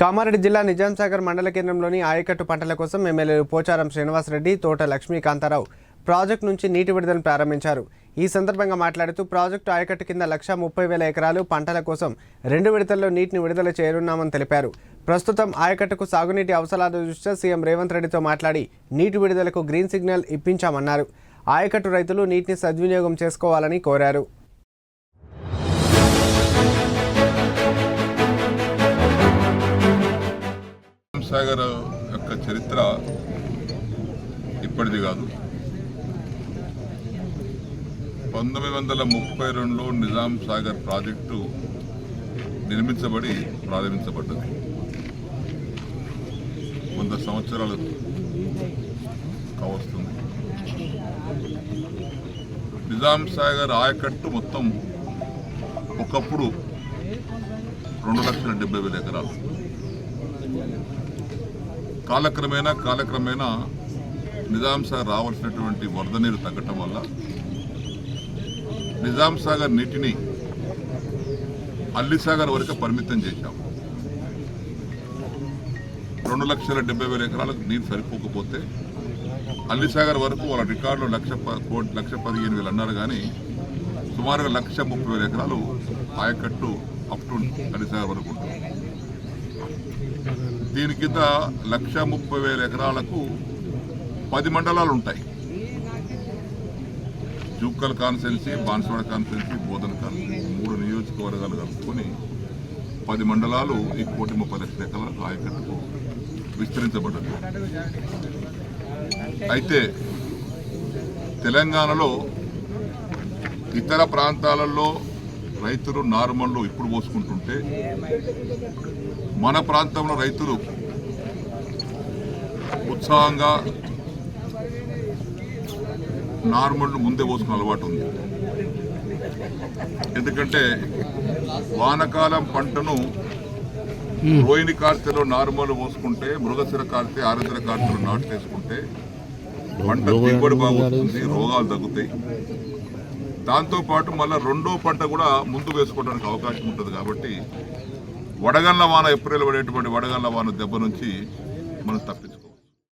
కామారెడ్డి జిల్లా నిజాంసాగర్ మండల కేంద్రంలోని ఆయకట్టు పంటల కోసం ఎమ్మెల్యేలు పోచారం శ్రీనివాసరెడ్డి తోట లక్ష్మీకాంతారావు ప్రాజెక్టు నుంచి నీటి విడుదలను ప్రారంభించారు. ఈ సందర్భంగా మాట్లాడుతూ ప్రాజెక్టు ఆయకట్టు కింద లక్ష ముప్పై వేల ఎకరాలు పంటల కోసం రెండు విడతల్లో నీటిని విడుదల చేయనున్నామని తెలిపారు. ప్రస్తుతం ఆయకట్టుకు సాగునీటి అవసరాల దృష్ట్యా సీఎం రేవంత్ రెడ్డితో మాట్లాడి నీటి విడుదలకు గ్రీన్ సిగ్నల్ ఇప్పించామన్నారు. ఆయకట్టు రైతులు నీటిని సద్వినియోగం చేసుకోవాలని కోరారు. సాగర్ యొక్క చరిత్ర ఇప్పటిది కాదు. పంతొమ్మిది వందల ముప్పై రెండులో నిజాం సాగర్ ప్రాజెక్టు నిర్మించబడి ప్రారంభించబడ్డది. వంద సంవత్సరాలు కావస్తుంది. నిజాం సాగర్ ఆయకట్టు మొత్తం ఒకప్పుడు రెండు లక్షల డెబ్బై వేల ఎకరాలు. కాలక్రమేణా కాలక్రమేణా నిజాం సాగర్ రావాల్సినటువంటి వరద నీరు తగ్గటం వల్ల నిజాం సాగర్ నీటిని అల్లిసాగర్ వరకు పరిమితం చేశాం రెండు లక్షల డెబ్బై వేల ఎకరాలకు నీరు సరిపోకపోతే అల్లిసాగర్ వరకు వాళ్ళ రికార్డులో లక్ష ప- కోటి లక్ష పదిహేను వేలు అన్నారు కానీ సుమారుగా లక్ష ముప్పై వేల ఎకరాలు ఆయకట్టు అప్ టు అల్లిసాగర్ వరకు ఉంటుంది. దీని కింద లక్ష ముప్పై వేల ఎకరాలకు పది మండలాలు ఉంటాయి. Jukkal constituency Banswada constituency Bodhan constituency మూడు నియోజకవర్గాలు కలుపుకొని పది మండలాలు ఈ కోటి ముప్పై లక్షల ఎకరాలకు ఆయకట్టుకు విస్తరించబడ్డది. అయితే తెలంగాణలో ఇతర ప్రాంతాలలో రైతులు నార్మల్లు ఇప్పుడు పోసుకుంటుంటే మన ప్రాంతంలో రైతులు ఉత్సాహంగా నార్మల్ ముందే పోసుకునే అలవాటు ఉంది. ఎందుకంటే వానకాలం పంటను రోహిణి కార్తెలో నార్మల్ పోసుకుంటే మృగశిర కార్తె ఆరుద్ర కార్తెలో నాటు వేసుకుంటే పంట దిగుబడి బాగుంటుంది రోగాలు తగ్గుతాయి. దాంతో పాటు మళ్ళీ రెండో పంట కూడా ముందు వేసుకోవడానికి అవకాశం ఉంటుంది కాబట్టి వడగళ్ళ వాన ఏప్రిల్ పడేటువంటి వడగళ్ళ వాన దెబ్బ నుంచి మనం తప్పించు